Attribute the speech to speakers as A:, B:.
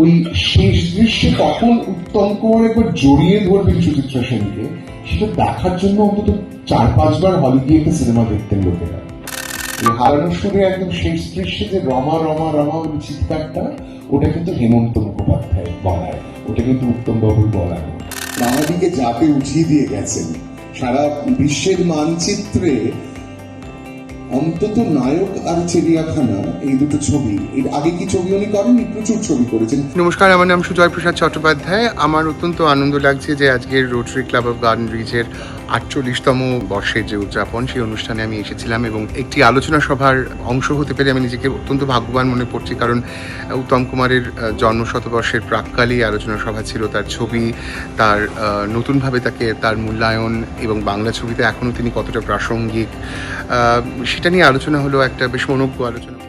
A: ওই শেষ দৃশ্যে কখন উত্তম কুমার একবার জড়িয়ে ধরবেন সুচিত্রা সেনকে, সেটা দেখার জন্য অন্তত চার, পাঁচবার হলে গিয়ে একটা সিনেমা দেখতেন লোকেরা এই হারানোর সুরে একদম শেষ দৃশ্যে যে রমা রমা রমা ওই চিৎকারটা, ওটা কিন্তু হেমন্ত মুখোপাধ্যায় বলায়, ওটা কিন্তু উত্তম বাবুর বলা নয়।
B: বাঙালিকে জাপে উঠিয়ে দিয়ে গেছেন, সারা বিশ্বের মানচিত্রে অন্তত নায়ক আর চিড়িয়াখানা, এই দুটো ছবি। এর আগে কি ছবি উনি করেননি? প্রচুর ছবি করেছেন।
C: নমস্কার, আমার নাম সুজয় প্রসাদ চট্টোপাধ্যায়। আমার অত্যন্ত আনন্দ লাগছে যে আজকের রোটারি ক্লাব অফ গার্ডেন রিচের আটচল্লিশতম বর্ষের যে উদযাপন, সেই অনুষ্ঠানে আমি এসেছিলাম এবং একটি আলোচনা সভার অংশ হতে পেরে আমি নিজেকে অত্যন্ত ভাগ্যবান মনে করছি। কারণ, উত্তম কুমারের জন্ম শতবর্ষের আলোচনা সভা ছিল তার ছবি, তার নতুনভাবে তাকে তার মূল্যায়ন এবং বাংলা ছবিতে এখনও তিনি কতটা প্রাসঙ্গিক সেটা নিয়ে আলোচনা হলো একটা বেশ মনোজ্ঞ আলোচনা।